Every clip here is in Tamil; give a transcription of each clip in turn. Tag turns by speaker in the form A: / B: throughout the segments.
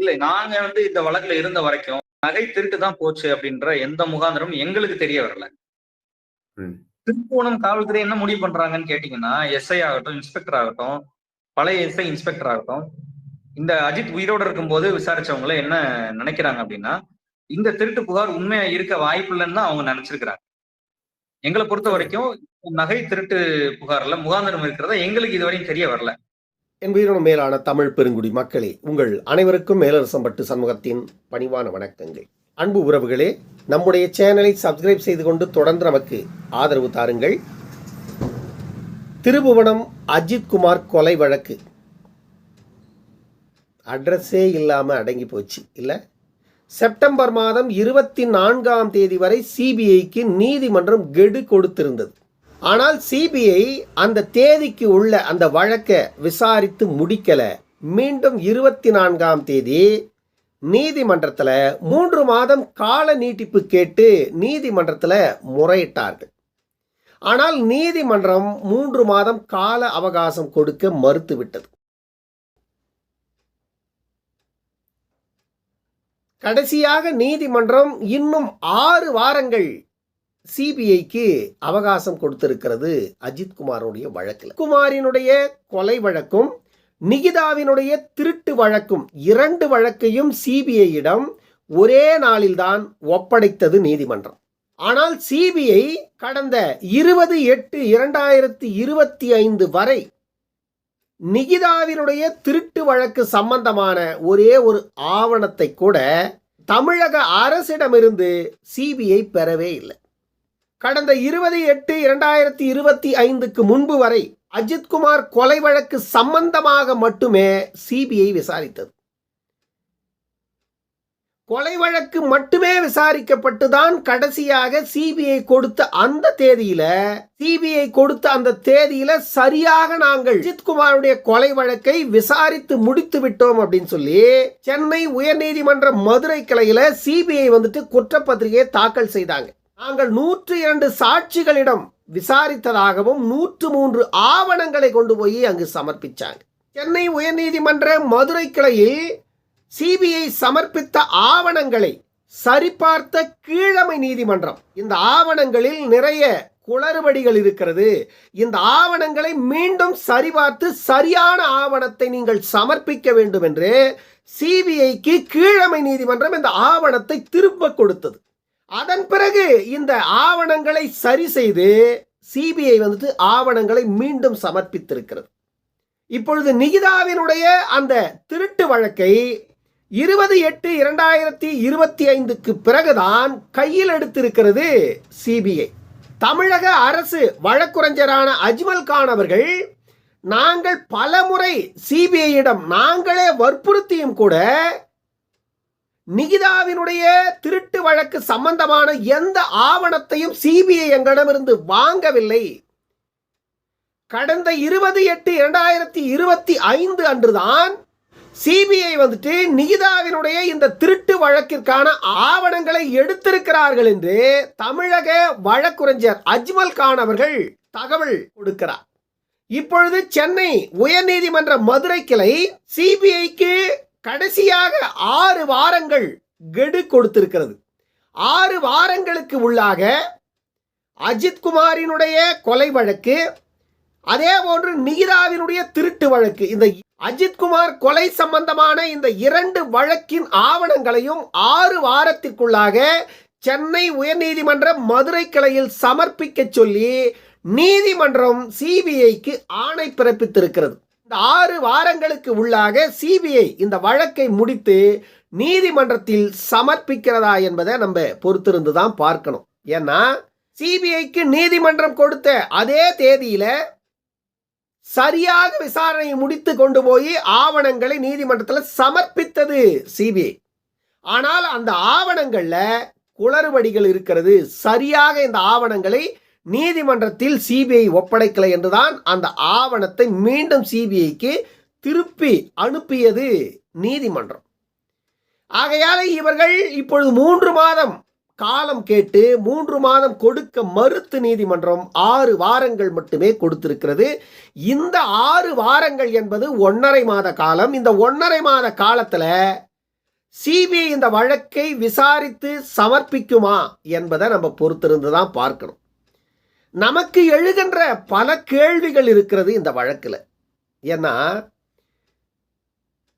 A: இல்ல நாங்க வந்து இந்த வழக்குல இருந்த வரைக்கும் நகை திருட்டு தான் போச்சு அப்படின்ற எந்த முகாந்திரமும் எங்களுக்கு தெரிய வரல.
B: ம்.
A: திருப்புவனம் காவல்துறை என்ன முடிவு பண்றாங்கன்னு கேட்டீங்கன்னா எஸ்ஐ ஆகட்டும் இன்ஸ்பெக்டர் ஆகட்டும் பழைய எஸ்ஐ இன்ஸ்பெக்டர் ஆகட்டும் இந்த அஜித் உயிரோட இருக்கும்போது விசாரிச்சவங்கள என்ன நினைக்கிறாங்க அப்படின்னா இந்த திருட்டு புகார் உண்மையா இருக்க வாய்ப்பு இல்லைன்னு தான் அவங்க நினைச்சிருக்கிறாங்க. எங்களை பொறுத்த வரைக்கும் நகை திருட்டு புகார்ல முகாந்திரம் இருக்கிறதா எங்களுக்கு இதுவரையும் தெரிய வரல.
B: என் உயிரினும் மேலான தமிழ் பெருங்குடி மக்களே உங்கள் அனைவருக்கும் மேலரசம்பட்டு சமூகத்தின் பணிவான வணக்கங்கள். அன்பு உறவுகளே நம்முடைய சேனலை சப்ஸ்கிரைப் செய்து கொண்டு தொடர்ந்து நமக்கு ஆதரவு தாருங்கள். திருபுவனம் அஜித் குமார் கொலை வழக்கு. அட்ரஸே இல்லாமல் அடங்கி போச்சு இல்லை? செப்டம்பர் மாதம் இருபத்தி நான்காம் தேதி வரை சிபிஐக்கு நீதிமன்றம் கெடு கொடுத்திருந்தது. ஆனால் சிபிஐ அந்த தேதிக்கு உள்ள அந்த வழக்கை விசாரித்து முடிக்கலை. மீண்டும் இருபத்தி நான்காம் தேதி நீதிமன்றத்தில் மூன்று மாதம் கால நீட்டிப்பு கேட்டு நீதிமன்றத்தில் முறையிட்டார்கள். ஆனால் நீதிமன்றம் மூன்று மாதம் கால அவகாசம் கொடுக்க மறுத்துவிட்டது. கடைசியாக நீதிமன்றம் இன்னும் ஆறு வாரங்கள் சிபிஐக்கு அவகாசம் கொடுத்திருக்கிறது அஜித்குமாருடைய வழக்கில். குமாரினுடைய கொலை வழக்கும் நிகிதாவினுடைய திருட்டு வழக்கும் இரண்டு வழக்கையும் சிபிஐயிடம் ஒரே நாளில்தான் ஒப்படைத்தது நீதிமன்றம். ஆனால் சிபிஐ கடந்த இருபது எட்டு இரண்டாயிரத்தி இருபத்தி ஐந்து வரை நிகிதாவினுடைய திருட்டு வழக்கு சம்பந்தமான ஒரே ஒரு ஆவணத்தை கூட தமிழக அரசிடமிருந்து சிபிஐ பெறவே இல்லை. கடந்த இருபது எட்டு இரண்டாயிரத்தி இருபத்தி ஐந்துக்கு முன்பு வரை அஜித்குமார் கொலை வழக்கு சம்பந்தமாக மட்டுமே சிபிஐ விசாரித்தது. கொலை வழக்கு மட்டுமே விசாரிக்கப்பட்டுதான் கடைசியாக சிபிஐ கொடுத்த அந்த தேதியில சிபிஐ கொடுத்த அந்த தேதியில சரியாக நாங்கள் அஜித்குமாருடைய கொலை வழக்கை விசாரித்து முடித்து விட்டோம் அப்படின்னு சொல்லி சென்னை உயர்நீதிமன்ற மதுரை கிளையில சிபிஐ வந்துட்டு குற்றப்பத்திரிகையை தாக்கல் செய்தாங்க. நாங்கள் நூற்று இரண்டு சாட்சிகளிடம் விசாரித்ததாகவும் நூற்று மூன்று ஆவணங்களை கொண்டு போய் அங்கு சமர்ப்பித்தாங்க சென்னை உயர்நீதிமன்ற மதுரை கிளையில் சிபிஐ சமர்ப்பித்த ஆவணங்களை சரிபார்த்த கீழமை நீதிமன்றம் இந்த ஆவணங்களில் நிறைய குளறுபடிகள் இருக்கிறது. இந்த ஆவணங்களை மீண்டும் சரிபார்த்து சரியான ஆவணத்தை நீங்கள் சமர்ப்பிக்க வேண்டும் என்று சிபிஐக்கு கீழமை நீதிமன்றம் இந்த ஆவணத்தை திரும்ப கொடுத்தது. அதன் பிறகு இந்த ஆவணங்களை சரி செய்து சிபிஐ வந்துட்டு ஆவணங்களை மீண்டும் சமர்ப்பித்திருக்கிறது. இப்பொழுது நிகிதாவினுடைய அந்த திருட்டு வழக்கை இருபது எட்டு இரண்டாயிரத்தி இருபத்தி ஐந்துக்கு பிறகுதான் கையில் எடுத்திருக்கிறது சிபிஐ. தமிழக அரசு வழக்குரைஞரான அஜ்மல் கான் அவர்கள் நாங்கள் பலமுறை சிபிஐயிடம் நாங்களே வற்புறுத்தியும் கூட நிகிதாவினுடைய திருட்டு வழக்கு சம்பந்தமான எந்த ஆவணத்தையும் சிபிஐ எங்களிடமிருந்து வாங்கவில்லை. கடந்த இருபது எட்டு இரண்டாயிரத்தி இருபத்தி ஐந்து அன்றுதான் சிபிஐ வந்துட்டு நிகிதாவினுடைய இந்த திருட்டு வழக்கிற்கான ஆவணங்களை எடுத்திருக்கிறார்கள் என்று தமிழக வழக்குரைஞர் அஜ்மல் கான் அவர்கள் தகவல் கொடுக்கிறார். இப்பொழுது சென்னை உயர்நீதிமன்ற மதுரை கிளை சிபிஐக்கு கடைசியாக ஆறு வாரங்கள் கெடு கொடுத்திருக்கிறது. ஆறு வாரங்களுக்கு உள்ளாக அஜித் குமாரினுடைய கொலை வழக்கு அதே போன்று நிகிதாவினுடைய திருட்டு வழக்கு. இந்த அஜித்குமார் கொலை சம்பந்தமான இந்த இரண்டு வழக்கின் ஆவணங்களையும் ஆறு வாரத்திற்குள்ளாக சென்னை உயர்நீதிமன்ற மதுரை கிளையில் சமர்ப்பிக்க சொல்லி நீதிமன்றம் சிபிஐக்கு ஆணை பிறப்பித்திருக்கிறது. இந்த ஆறு வாரங்களுக்கு உள்ளாக சிபிஐ இந்த வழக்கை முடித்து நீதிமன்றத்தில் சமர்ப்பிக்கிறதா என்பதை நம்ம பொறுத்திருந்து தான் பார்க்கணும். ஏன்னா சிபிஐக்கு நீதிமன்றம் கொடுத்த அதே தேதியில சரியாக விசாரணையை முடித்து கொண்டு போய் ஆவணங்களை நீதிமன்றத்தில் சமர்ப்பித்தது சிபிஐ. ஆனால் அந்த ஆவணங்களில் குளறுபடிகள் இருக்கிறது. சரியாக இந்த ஆவணங்களை நீதிமன்றத்தில் சிபிஐ ஒப்படைக்கலை என்றுதான் அந்த ஆவணத்தை மீண்டும் சிபிஐக்கு திருப்பி அனுப்பியது நீதிமன்றம். ஆகையால இவர்கள் இப்பொழுது மூன்று மாதம் காலம் கேட்டு மூன்று மாதம் கொடுக்க மறுத்து நீதிமன்றம் ஆறு வாரங்கள் மட்டுமே கொடுத்திருக்கிறது. இந்த ஆறு வாரங்கள் என்பது ஒன்றரை மாத காலம். இந்த ஒன்றரை மாத காலத்தில் சிபிஐ இந்த வழக்கை விசாரித்து சமர்ப்பிக்குமா என்பதை நம்ம பொறுத்திருந்து தான் பார்க்கணும். நமக்கு எழுகின்ற பல கேள்விகள் இருக்கிறது இந்த வழக்கில். ஏன்னா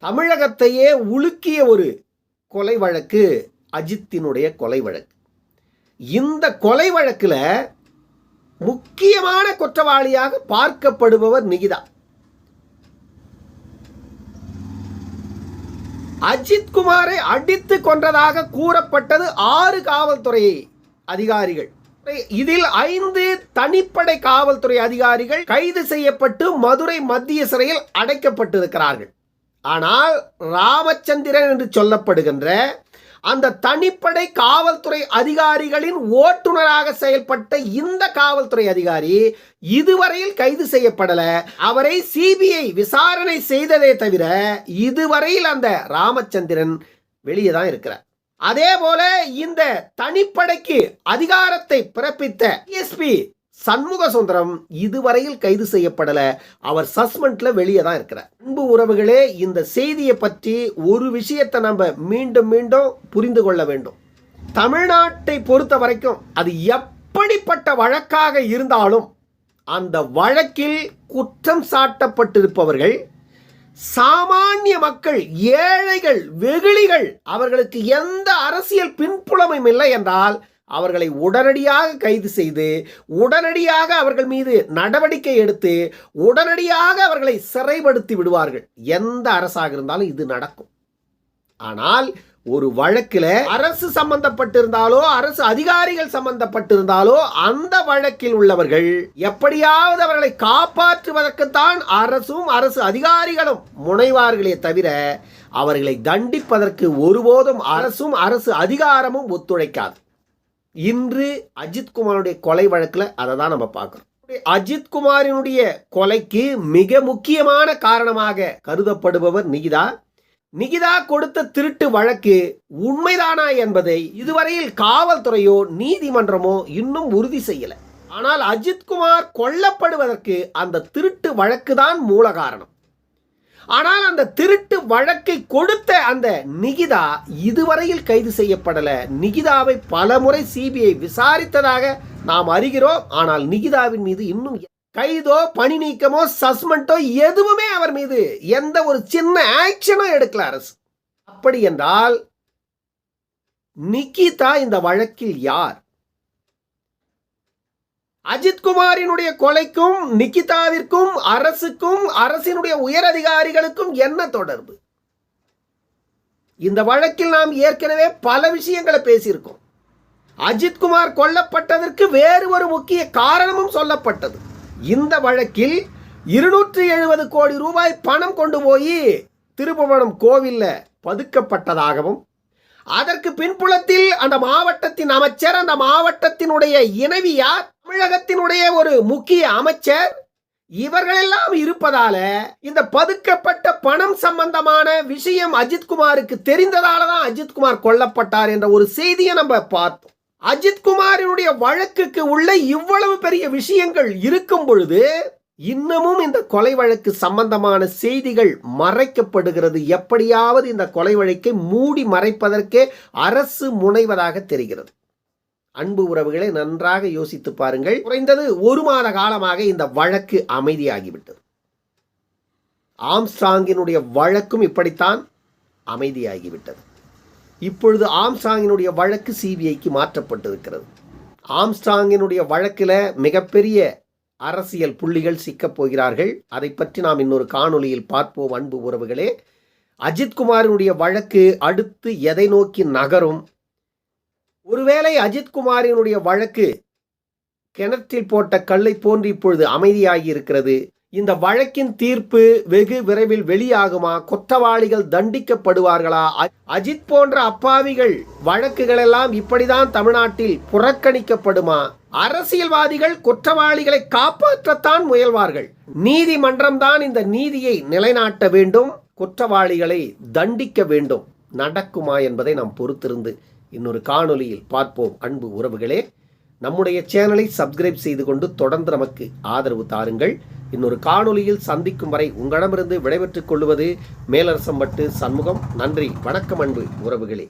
B: தமிழகத்தையே உலுக்கிய ஒரு கொலை வழக்கு அஜித்தினுடைய கொலை வழக்கு. இந்த கொலை வழக்கில் முக்கியமான குற்றவாளியாக பார்க்கப்படுபவர் நிகிதா. அஜித் குமாரை அடித்து கொன்றதாக கூறப்பட்டது ஆறு காவல்துறை அதிகாரிகள். இதில் ஐந்து தனிப்படை காவல்துறை அதிகாரிகள் கைது செய்யப்பட்டு மதுரை மத்திய சிறையில் அடைக்கப்பட்டிருக்கிறார்கள். ஆனால் ராமச்சந்திரன் என்று சொல்லப்படுகின்ற அந்த தனிப்படை காவல்துறை அதிகாரிகளின் ஓட்டுநராக செயல்பட்ட இந்த காவல்துறை அதிகாரி இதுவரையில் கைது செய்யப்படல. அவரை சிபிஐ விசாரணை செய்ததே தவிர இதுவரையில் அந்த ராமச்சந்திரன் வெளியே தான் இருக்கிறார். அதே போல இந்த தனிப்படைக்கு அதிகாரத்தை பிறப்பித்த எஸ்பி சண்முக சுந்தரம் இதுவரையில் கைது செய்யப்படல. அவர் சஸ்பெண்ட்ல வெளியே தான் இருக்கிறார். அன்பு உறவுகளே இந்த செய்தியை பற்றி ஒரு விஷயத்தை நம்ம மீண்டும் மீண்டும் புரிந்து கொள்ள வேண்டும். தமிழ்நாட்டை பொறுத்த வரைக்கும் அது எப்படிப்பட்ட வழக்காக இருந்தாலும் அந்த வழக்கில் குற்றம் சாட்டப்பட்டிருப்பவர்கள் சாமானிய மக்கள் ஏழைகள் வெகுளிகள் அவர்களுக்கு எந்த அரசியல் பின்புலமும் இல்லை என்றால் அவர்களை உடனடியாக கைது செய்து உடனடியாக அவர்கள் மீது நடவடிக்கை எடுத்து உடனடியாக அவர்களை சிறைப்படுத்தி விடுவார்கள். எந்த அரசாக இருந்தாலும் இது நடக்கும். ஆனால் ஒரு வழக்கில் அரசு சம்பந்தப்பட்டிருந்தாலோ அரசு அதிகாரிகள் சம்பந்தப்பட்டிருந்தாலோ அந்த வழக்கில் உள்ளவர்கள் எப்படியாவது அவர்களை காப்பாற்றுவதற்குத்தான் அரசும் அரசு அதிகாரிகளும் முனைவார்களே தவிர அவர்களை தண்டிப்பதற்கு ஒருபோதும் அரசும் அரசு அதிகாரமும் ஒத்துழைக்காது. இன்று அஜித்குமாருடைய கொலை வழக்கில் அதை தான் நம்ம பார்க்குறோம். அஜித்குமாரினுடைய கொலைக்கு மிக முக்கியமான காரணமாக கருதப்படுபவர் நிகிதா நிகிதா கொடுத்த திருட்டு வழக்கு உண்மைதானா என்பதை இதுவரையில் காவல்துறையோ நீதிமன்றமோ இன்னும் உறுதி செய்யல. ஆனால் அஜித்குமார் கொல்லப்படுவதற்கு அந்த திருட்டு வழக்கு தான் மூல காரணம். ஆனால் அந்த திருட்டு வழக்கை கொடுத்த அந்த நிகிதா இதுவரையில் கைது செய்யப்படல. நிகிதாவை பலமுறை சிபிஐ விசாரித்ததாக நாம் அறிகிறோம். ஆனால் நிகிதாவின் மீது இன்னும் கைதோ பணி நீக்கமோ சஸ்மெண்டோ எதுவுமே அவர் மீது எந்த ஒரு சின்ன ஆக்ஷனும் எடுக்கல அரசு. அப்படி என்றால் நிக்கிதா இந்த வழக்கில் யார்? அஜித்குமாரினுடைய கொலைக்கும் நிக்கிதாவிற்கும் அரசுக்கும் அரசினுடைய உயர் அதிகாரிகளுக்கும் என்ன தொடர்பு? இந்த வழக்கில் நாம் ஏற்கனவே பல விஷயங்களை பேசியிருக்கோம். அஜித்குமார் கொல்லப்பட்டதற்கு வேறு ஒரு முக்கிய காரணமும் சொல்லப்பட்டது. இந்த வழக்கில் இருநூற்றி எழுபது கோடி ரூபாய் பணம் கொண்டு போய் திருப்புவனம் கோவில்ல பதுக்கப்பட்டதாகவும் அதற்கு பின்புலத்தில் அந்த மாவட்டத்தின் அமைச்சர் அந்த மாவட்டத்தினுடைய இணைவியார் தமிழகத்தினுடைய ஒரு முக்கிய அமைச்சர் இவர்களெல்லாம் இருப்பதால இந்த பதுக்கப்பட்ட பணம் சம்பந்தமான விஷயம் அஜித்குமாருக்கு தெரிந்ததால தான் அஜித்குமார் கொல்லப்பட்டார் என்ற ஒரு செய்தியை நம்ம பார்த்தோம். அஜித்குமாரினுடைய வழக்குக்கு உள்ள இவ்வளவு பெரிய விஷயங்கள் இருக்கும் பொழுது இன்னமும் இந்த கொலை வழக்கு சம்பந்தமான செய்திகள் மறைக்கப்படுகிறது. எப்படியாவது இந்த கொலை வழக்கை மூடி மறைப்பதற்கே அரசு முனைவதாக தெரிகிறது. அன்பு உறவுகளை நன்றாக யோசித்து பாருங்கள். குறைந்தது ஒரு மாத காலமாக இந்த வழக்கு அமைதியாகிவிட்டது. ஆம்ஸ்டாங்கினுடைய வழக்கும் இப்படித்தான் அமைதியாகிவிட்டது. இப்பொழுது ஆம்ஸ்டாங்கினுடைய வழக்கு சிபிஐக்கு மாற்றப்பட்டிருக்கிறது. ஆம்ஸ்டாங்கினுடைய வழக்கில் மிகப்பெரிய அரசியல் புள்ளிகள் சிக்கப் போகிறார்கள். அதை பற்றி நாம் இன்னொரு காணொளியில் பார்ப்போம் அன்பு உறவுகளே. அஜித்குமாரினுடைய வழக்கு அடுத்து எதை நோக்கி நகரும்? ஒருவேளை அஜித்குமாரினுடைய வழக்கு கிணற்றில் போட்ட கல்லை போன்று இப்பொழுது அமைதியாகி இருக்கிறது. இந்த வழக்கின் தீர்ப்பு வெகு விரைவில் வெளியாகுமா? குற்றவாளிகள் தண்டிக்கப்படுவார்களா? அஜித் போன்ற அப்பாவிகள் வழக்குகள் எல்லாம் இப்படிதான் தமிழ்நாட்டில் புறக்கணிக்கப்படுமா? அரசியல்வாதிகள் குற்றவாளிகளை காப்பாற்றத்தான் முயல்வார்கள். நீதிமன்றம் தான் இந்த நீதியை நிலைநாட்ட வேண்டும். குற்றவாளிகளை தண்டிக்க வேண்டும். நடக்குமா என்பதை நாம் பொறுத்திருந்து இன்னொரு காணொலியில் பார்ப்போம். அன்பு உறவுகளே. நம்முடைய சேனலை சப்ஸ்கிரைப் செய்து கொண்டு தொடர்ந்து நமக்கு ஆதரவு தாருங்கள். இன்னொரு காணொலியில் சந்திக்கும் வரை உங்களிடமிருந்து விடைபெற்றுக் கொள்வது மேலரசம்பட்டு சண்முகம். நன்றி வணக்கம் அன்பு உறவுகளே.